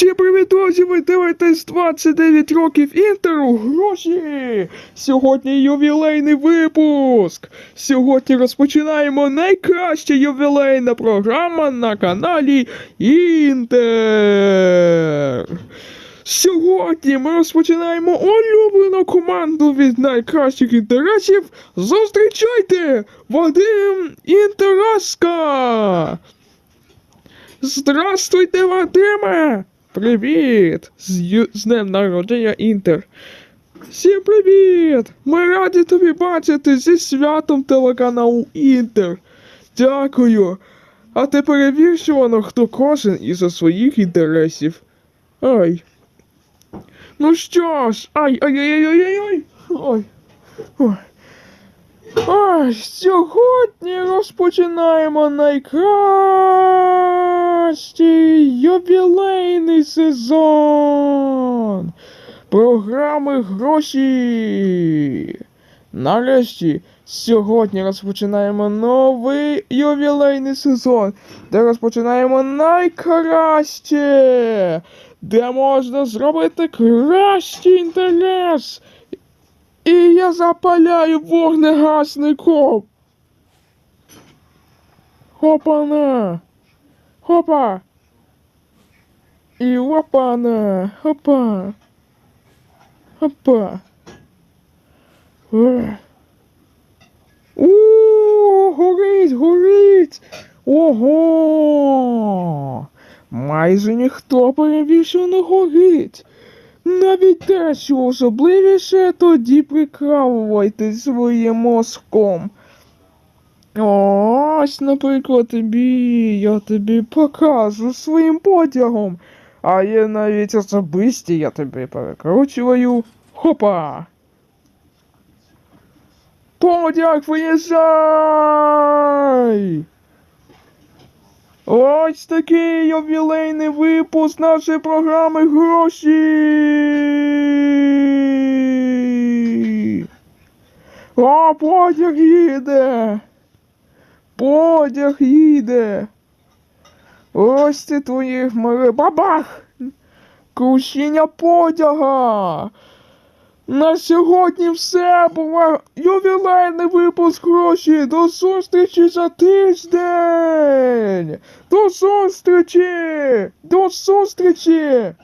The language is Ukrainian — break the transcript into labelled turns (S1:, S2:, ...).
S1: Привіт, друзі! Ви дивитесь 29 років інтеру гроші! Сьогодні ювілейний випуск! Сьогодні розпочинаємо найкраща ювілейна програма на каналі Інтер! Сьогодні ми розпочинаємо улюблену команду від найкращих інтересів. Зустрічайте! Вадим Інтераска! Здравствуйте, Вадиме! Привіт! З, з днем народження Інтер. Всім привіт! Ми раді тобі бачити зі святом телеканалу Інтер. Дякую. А ти перевір, що воно хто кожен із своїх інтересів. Ай. Ну що ж, ай, ай, ай, ай, ай, ай, ай. Ой. Ой. Ой, сьогодні розпочинаємо найкращий ювілейний сезон програми гроші. Нарешті сьогодні розпочинаємо новий ювілейний сезон, де розпочинаємо найкраще, де можна зробити кращий інтерес. І я запаляю вогнегасником. Хопана. Хопа. І опана. Хопа. Хопа. Ех. У, горить, горить. Ого. Майже ніхто що не горить. Навіть те, що особливіше, тоді прикравуйте своїм мозком. Ось, наприклад, тобі, я тобі покажу своїм потягом. А є навіть особисті, я тобі перекручую. Хопа! Потяг виїжджай! Ось такий ювілейний випуск нашої програми гроші. О, потяг їде. Потяг їде. Ось це твої хмари. Бабах! Крушіння потяга. На сьогодні все була ювілейний випуск гроші. До зустрічі за тиждень. До зустрічі! До зустрічі!